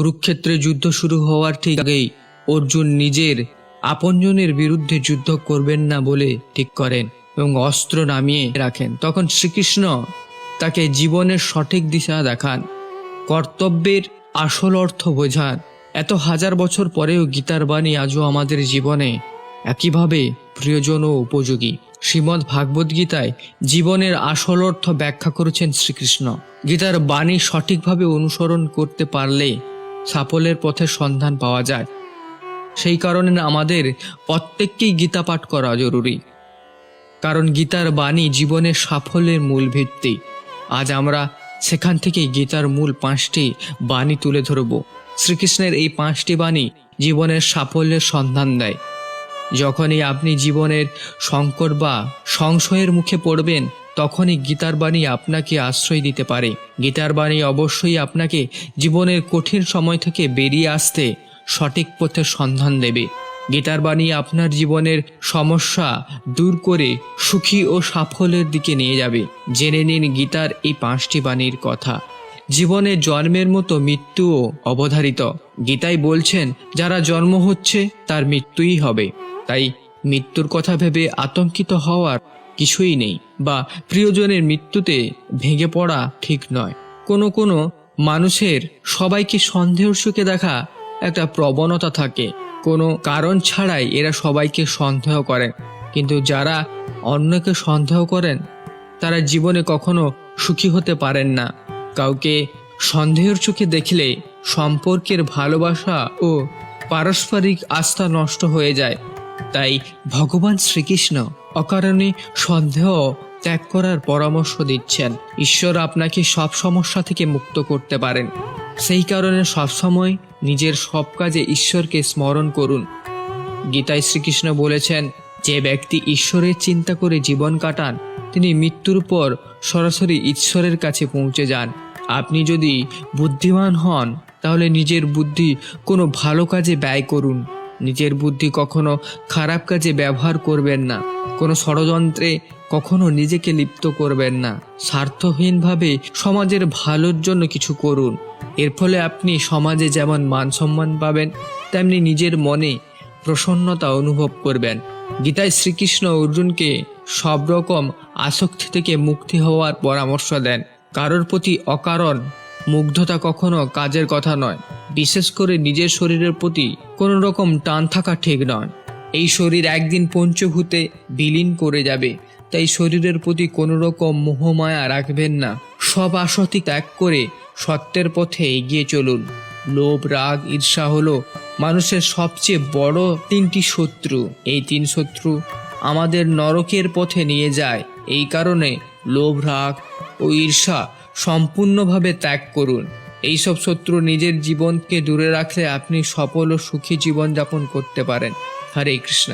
কুরুক্ষেত্রে যুদ্ধ শুরু হওয়ার ঠিক আগেই অর্জুন নিজের আপনজনের বিরুদ্ধে যুদ্ধ করবেন না বলে ঠিক করেন এবং অস্ত্র নামিয়ে রাখেন। তখন শ্রীকৃষ্ণ তাকে জীবনের সঠিক দিশা দেখান, কর্তব্যের আসল অর্থ বোঝান। এত হাজার বছর পরেও গীতার বাণী আজও আমাদের জীবনে একইভাবে প্রিয়জন ও উপযোগী। শ্রীমদ্ ভাগবত গীতায় জীবনের আসল অর্থ ব্যাখ্যা করেছেন শ্রীকৃষ্ণ। গীতার বাণী সঠিকভাবে অনুসরণ করতে পারলে সাফল্যের পথের সন্ধান পাওয়া যায়। সেই কারণে আমাদের প্রত্যেককেই গীতা পাঠ করা জরুরি। কারণ গীতার বাণী জীবনের সাফল্যের মূল ভিত্তি। আজ আমরা সেখান থেকে গীতার মূল পাঁচটি বাণী তুলে ধরব। শ্রীকৃষ্ণের এই পাঁচটি বাণী জীবনের সাফল্যের সন্ধান দেয়। যখনই আপনি জীবনের সংকট বা সংশয়ের মুখে পড়বেন তখনই গীতার বাণী আপনাকে আশ্রয় দিতে পারে। গীতার বাণী অবশ্যই আপনাকে জীবনের কঠিন সময় থেকে বেরিয়ে আসতে সঠিক পথের সন্ধান দেবে। গীতার বাণী আপনার জীবনের সমস্যা দূর করে সুখী ও সাফল্যের দিকে নিয়ে যাবে। জেনে নিন গীতার এই পাঁচটি বাণীর কথা। জীবনে জন্মের মতো মৃত্যুও অবধারিত। গীতাই বলছেন, যারা জন্ম হচ্ছে, তার মৃত্যুই হবে। তাই মৃত্যুর কথা ভেবে আতঙ্কিত হওয়ার কিছুই নেই বা প্রিয়জনের মৃত্যুতে ভেঙে পড়া ঠিক নয়। কোনো কোনো মানুষের সবাইকে সন্দেহের চোখে দেখা একটা প্রবণতা থাকে। কোনো কারণ ছাড়াই এরা সবাইকে সন্দেহ করেন কিন্তু যারা অন্যকে সন্দেহ করেন, তারা জীবনে কখনো সুখী হতে পারেন না। কাউকে সন্দেহের চোখে দেখলে সম্পর্কের ভালোবাসা ও পারস্পরিক আস্থা নষ্ট হয়ে যায়। তাই ভগবান শ্রীকৃষ্ণ অকারণে সন্দেহ ত্যাগ করার পরামর্শ দিচ্ছেন। ঈশ্বর আপনাকে সব সমস্যা থেকে মুক্ত করতে পারেন। সেই কারণে সবসময় নিজের সব কাজে ঈশ্বরকে স্মরণ করুন। গীতায় শ্রীকৃষ্ণ বলেছেন, যে ব্যক্তি ঈশ্বরের চিন্তা করে জীবন কাটান, তিনি মৃত্যুর পর সরাসরি ঈশ্বরের কাছে পৌঁছে যান। আপনি যদি বুদ্ধিমান হন, তাহলে নিজের বুদ্ধি কোনো ভালো কাজে ব্যয় করুন। নিজের বুদ্ধি কখনো খারাপ কাজে ব্যবহার করবেন না। কোনো ষড়যন্ত্রে কখনো নিজেকে লিপ্ত করবেন না। স্বার্থহীনভাবে সমাজের ভালোর জন্য কিছু করুন। এর ফলে আপনি সমাজে যেমন মান সম্মান পাবেন, তেমনি নিজের মনে প্রসন্নতা অনুভব করবেন। গীতায় শ্রীকৃষ্ণ অর্জুনকে সব রকম আসক্তি থেকে মুক্তি হওয়ার পরামর্শ দেন। কারোর প্রতি অকারণ মুগ্ধতা কখনো কাজের কথা নয়। বিশেষ করে নিজের শরীরের প্রতি কোনো রকম টান থাকা ঠিক নয়। এই শরীর একদিন পঞ্চভূতে বিলীন করে যাবে, তাই শরীরের প্রতি কোনো রকম মোহমায়া রাখবেন না। সব আসক্তি ত্যাগ করে সত্যের পথে এগিয়ে চলুন। লোভ, রাগ, ঈর্ষা হলো মানুষের সবচেয়ে বড় তিনটি শত্রু। এই তিন শত্রু আমাদের নরকের পথে নিয়ে যায়। এই কারণে লোভ, রাগ ও ঈর্ষা সম্পূর্ণভাবে ত্যাগ করুন। এইসব শত্রু নিজের জীবনকে দূরে রাখলে আপনি সফল ও সুখী জীবনযাপন করতে পারেন। হরে কৃষ্ণ।